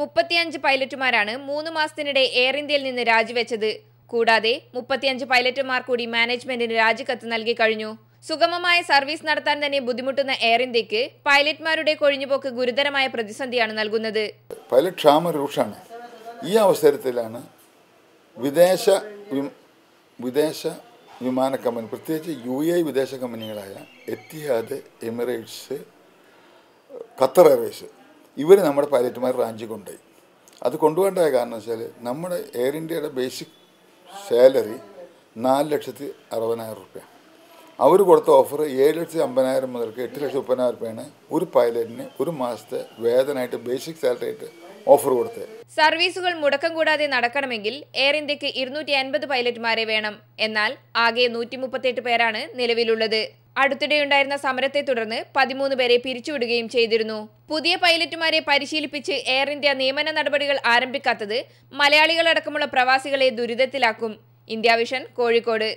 മുപ്പത്തിയഞ്ച് പൈലറ്റുമാരാണ് മൂന്ന് മാസത്തിനിടെ എയർ ഇന്ത്യയിൽ നിന്ന് രാജിവെച്ചത്. കൂടാതെ മുപ്പത്തിയഞ്ച് പൈലറ്റുമാർ കൂടി മാനേജ്മെന്റിന് രാജിക്കത്ത് നൽകി കഴിഞ്ഞു. സുഗമമായ സർവീസ് നടത്താൻ തന്നെ ബുദ്ധിമുട്ടുന്ന എയർ ഇന്ത്യയ്ക്ക് പൈലറ്റ്മാരുടെ കൊഴിഞ്ഞുപോക്ക് ഗുരുതരമായ പ്രതിസന്ധിയാണ് നൽകുന്നത്. പൈലറ്റ് ക്ഷാമ രൂക്ഷമാണ്. ഈ അവസരത്തിലാണ് വിദേശ വിദേശ വിമാന കമ്പനി പ്രത്യേകിച്ച് യു എ വിദേശ കമ്പനികളായ എത്തിഹാദ് എമിറേറ്റ്സ് ഖത്തർ എയർവേസ് ഇവർ നമ്മുടെ പൈലറ്റുമാർ റാഞ്ചി കൊണ്ടുപോയി. അത് കൊണ്ടുപോകേണ്ട കാരണം വെച്ചാൽ നമ്മുടെ എയർ ഇന്ത്യയുടെ ബേസിക് സാലറി നാല് ലക്ഷത്തി അറുപതിനായിരം റുപ്യ. അവർ കൊടുത്ത ഓഫർ ഏഴ് ലക്ഷത്തി അമ്പതിനായിരം മുതൽക്ക് എട്ട് ലക്ഷത്തി മുപ്പതിനായിരം റുപ്യയാണ് ഒരു പൈലറ്റിന് ഒരു മാസത്തെ വേതനമായിട്ട് ബേസിക് സാലറി ആയിട്ട് ഓഫർ കൊടുത്തത് സർവീസുകൾ മുടക്കം കൂടാതെ നടക്കണമെങ്കിൽ എയർ ഇന്ത്യയ്ക്ക് ഇരുന്നൂറ്റി അൻപത് പൈലറ്റുമാരെ വേണം. എന്നാൽ ആകെ നൂറ്റി മുപ്പത്തെട്ട് പേരാണ് നിലവിലുള്ളത്. അടുത്തിടെയുണ്ടായിരുന്ന സമരത്തെ തുടർന്ന് പതിമൂന്ന് പേരെ പിരിച്ചുവിടുകയും ചെയ്തിരുന്നു. പുതിയ പൈലറ്റുമാരെ പരിശീലിപ്പിച്ച് എയർ ഇന്ത്യ നിയമന നടപടികൾ ആരംഭിക്കാത്തത് മലയാളികളടക്കമുള്ള പ്രവാസികളെ ദുരിതത്തിലാക്കും. India vision Kozhikode.